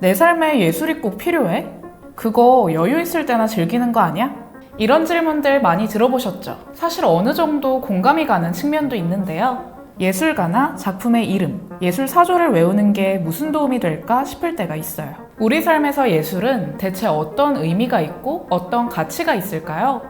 내 삶에 예술이 꼭 필요해? 그거 여유 있을 때나 즐기는 거 아니야? 이런 질문들 많이 들어보셨죠? 사실 어느 정도 공감이 가는 측면도 있는데요. 예술가나 작품의 이름, 예술 사조를 외우는 게 무슨 도움이 될까 싶을 때가 있어요. 우리 삶에서 예술은 대체 어떤 의미가 있고 어떤 가치가 있을까요?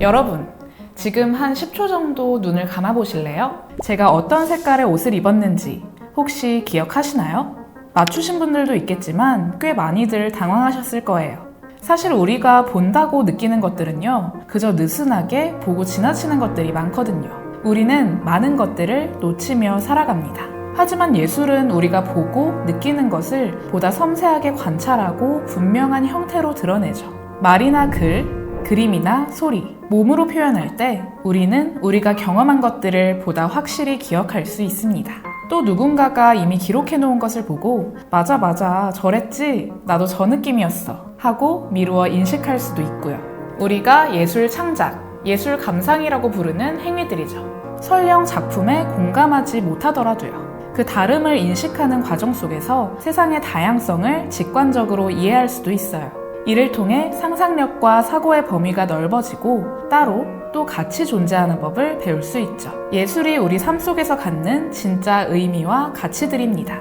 여러분, 지금 한 10초 정도 눈을 감아 보실래요? 제가 어떤 색깔의 옷을 입었는지 혹시 기억하시나요? 맞추신 분들도 있겠지만 꽤 많이들 당황하셨을 거예요. 사실 우리가 본다고 느끼는 것들은요, 그저 느슨하게 보고 지나치는 것들이 많거든요. 우리는 많은 것들을 놓치며 살아갑니다. 하지만 예술은 우리가 보고 느끼는 것을 보다 섬세하게 관찰하고 분명한 형태로 드러내죠. 말이나 글, 그림이나 소리, 몸으로 표현할 때 우리는 우리가 경험한 것들을 보다 확실히 기억할 수 있습니다. 또 누군가가 이미 기록해 놓은 것을 보고 맞아 맞아 저랬지 나도 저 느낌이었어 하고 미루어 인식할 수도 있고요. 우리가 예술 창작, 예술 감상이라고 부르는 행위들이죠. 설령 작품에 공감하지 못하더라도요. 그 다름을 인식하는 과정 속에서 세상의 다양성을 직관적으로 이해할 수도 있어요. 이를 통해 상상력과 사고의 범위가 넓어지고 따로 또 같이 존재하는 법을 배울 수 있죠. 예술이 우리 삶 속에서 갖는 진짜 의미와 가치들입니다.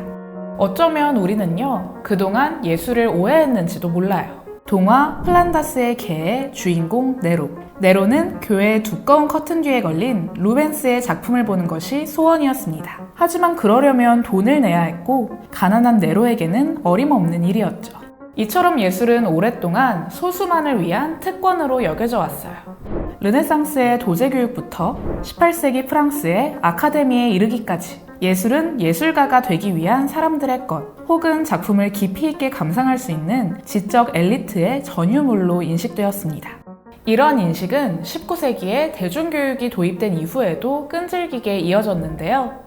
어쩌면 우리는요, 그동안 예술을 오해했는지도 몰라요. 동화 플란다스의 개의 주인공 네로. 네로는 교회의 두꺼운 커튼 뒤에 걸린 루벤스의 작품을 보는 것이 소원이었습니다. 하지만 그러려면 돈을 내야 했고, 가난한 네로에게는 어림없는 일이었죠. 이처럼 예술은 오랫동안 소수만을 위한 특권으로 여겨져 왔어요. 르네상스의 도제 교육부터 18세기 프랑스의 아카데미에 이르기까지 예술은 예술가가 되기 위한 사람들의 것 혹은 작품을 깊이 있게 감상할 수 있는 지적 엘리트의 전유물로 인식되었습니다. 이러한 인식은 19세기에 대중교육이 도입된 이후에도 끈질기게 이어졌는데요.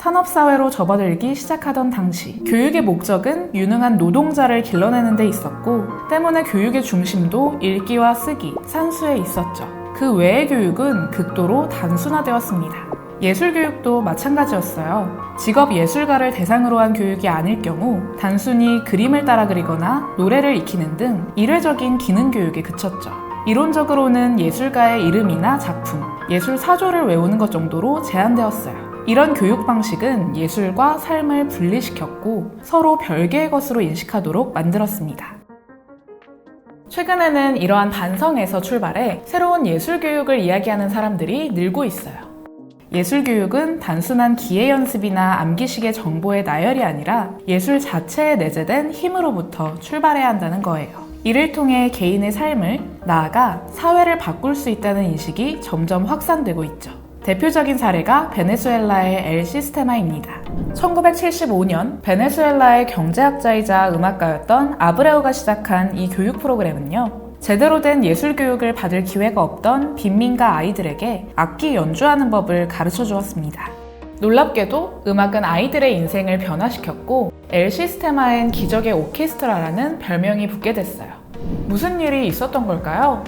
산업사회로 접어들기 시작하던 당시 교육의 목적은 유능한 노동자를 길러내는 데 있었고 때문에 교육의 중심도 읽기와 쓰기, 산수에 있었죠. 그 외의 교육은 극도로 단순화되었습니다. 예술 교육도 마찬가지였어요. 직업 예술가를 대상으로 한 교육이 아닐 경우 단순히 그림을 따라 그리거나 노래를 익히는 등 일회적인 기능 교육에 그쳤죠. 이론적으로는 예술가의 이름이나 작품, 예술 사조를 외우는 것 정도로 제한되었어요. 이런 교육 방식은 예술과 삶을 분리시켰고 서로 별개의 것으로 인식하도록 만들었습니다. 최근에는 이러한 반성에서 출발해 새로운 예술 교육을 이야기하는 사람들이 늘고 있어요. 예술 교육은 단순한 기회 연습이나 암기식의 정보의 나열이 아니라 예술 자체에 내재된 힘으로부터 출발해야 한다는 거예요. 이를 통해 개인의 삶을 나아가 사회를 바꿀 수 있다는 인식이 점점 확산되고 있죠. 대표적인 사례가 베네수엘라의 엘 시스테마입니다. 1975년 베네수엘라의 경제학자이자 음악가였던 아브레오가 시작한 이 교육 프로그램은요. 제대로 된 예술 교육을 받을 기회가 없던 빈민가 아이들에게 악기 연주하는 법을 가르쳐 주었습니다. 놀랍게도 음악은 아이들의 인생을 변화시켰고 엘 시스테마엔 기적의 오케스트라라는 별명이 붙게 됐어요. 무슨 일이 있었던 걸까요?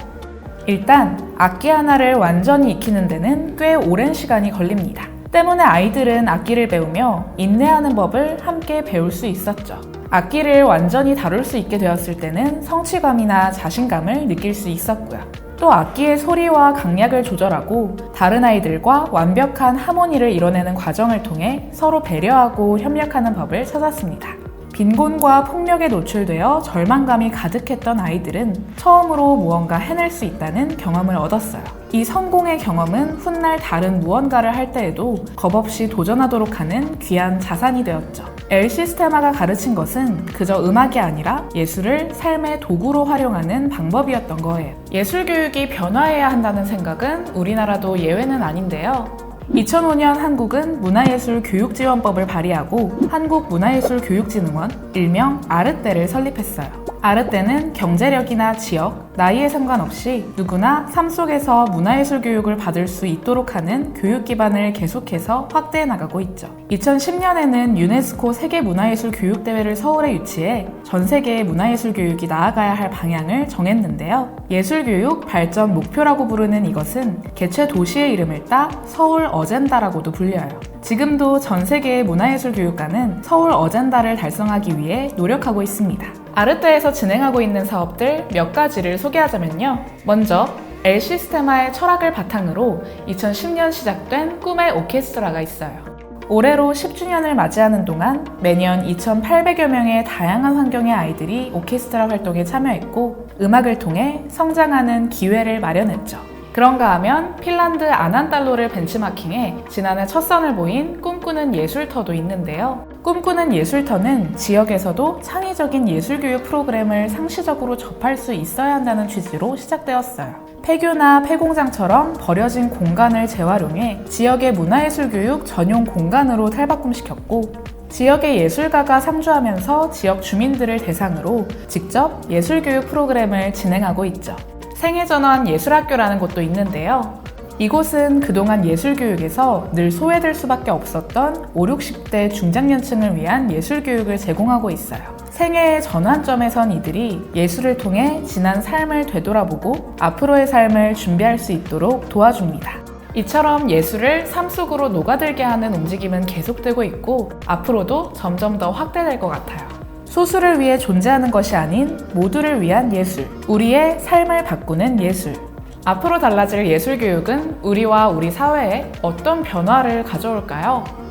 일단 악기 하나를 완전히 익히는 데는 꽤 오랜 시간이 걸립니다. 때문에 아이들은 악기를 배우며 인내하는 법을 함께 배울 수 있었죠. 악기를 완전히 다룰 수 있게 되었을 때는 성취감이나 자신감을 느낄 수 있었고요. 또 악기의 소리와 강약을 조절하고 다른 아이들과 완벽한 하모니를 이뤄내는 과정을 통해 서로 배려하고 협력하는 법을 찾았습니다. 빈곤과 폭력에 노출되어 절망감이 가득했던 아이들은 처음으로 무언가 해낼 수 있다는 경험을 얻었어요. 이 성공의 경험은 훗날 다른 무언가를 할 때에도 겁없이 도전하도록 하는 귀한 자산이 되었죠. 엘 시스테마가 가르친 것은 그저 음악이 아니라 예술을 삶의 도구로 활용하는 방법이었던 거예요. 예술 교육이 변화해야 한다는 생각은 우리나라도 예외는 아닌데요. 2005년 한국은 문화예술 교육지원법을 발의하고 한국문화예술교육진흥원, 일명 아르떼를 설립했어요. 아르떼는 경제력이나 지역, 나이에 상관없이 누구나 삶 속에서 문화예술 교육을 받을 수 있도록 하는 교육 기반을 계속해서 확대해 나가고 있죠. 2010년에는 유네스코 세계문화예술 교육대회를 서울에 유치해 전 세계의 문화예술 교육이 나아가야 할 방향을 정했는데요. 예술교육 발전 목표라고 부르는 이것은 개최 도시의 이름을 따 서울 어젠다라고도 불려요. 지금도 전 세계의 문화예술 교육과는 서울 어젠다를 달성하기 위해 노력하고 있습니다. 아르테에서 진행하고 있는 사업들 몇 가지를 소개하자면요. 먼저 엘 시스테마의 철학을 바탕으로 2010년 시작된 꿈의 오케스트라가 있어요. 올해로 10주년을 맞이하는 동안 매년 2,800여 명의 다양한 환경의 아이들이 오케스트라 활동에 참여했고 음악을 통해 성장하는 기회를 마련했죠. 그런가 하면 핀란드 아난달로를 벤치마킹해 지난해 첫 선을 보인 꿈꾸는 예술터도 있는데요. 꿈꾸는 예술터는 지역에서도 창의적인 예술교육 프로그램을 상시적으로 접할 수 있어야 한다는 취지로 시작되었어요. 폐교나 폐공장처럼 버려진 공간을 재활용해 지역의 문화예술 교육 전용 공간으로 탈바꿈시켰고 지역의 예술가가 상주하면서 지역 주민들을 대상으로 직접 예술교육 프로그램을 진행하고 있죠. 생애전환 예술학교라는 곳도 있는데요. 이곳은 그동안 예술교육에서 늘 소외될 수밖에 없었던 5, 60대 중장년층을 위한 예술교육을 제공하고 있어요. 생애의 전환점에 선 이들이 예술을 통해 지난 삶을 되돌아보고 앞으로의 삶을 준비할 수 있도록 도와줍니다. 이처럼 예술을 삶 속으로 녹아들게 하는 움직임은 계속되고 있고 앞으로도 점점 더 확대될 것 같아요. 소수를 위해 존재하는 것이 아닌 모두를 위한 예술, 우리의 삶을 바꾸는 예술. 앞으로 달라질 예술 교육은 우리와 우리 사회에 어떤 변화를 가져올까요?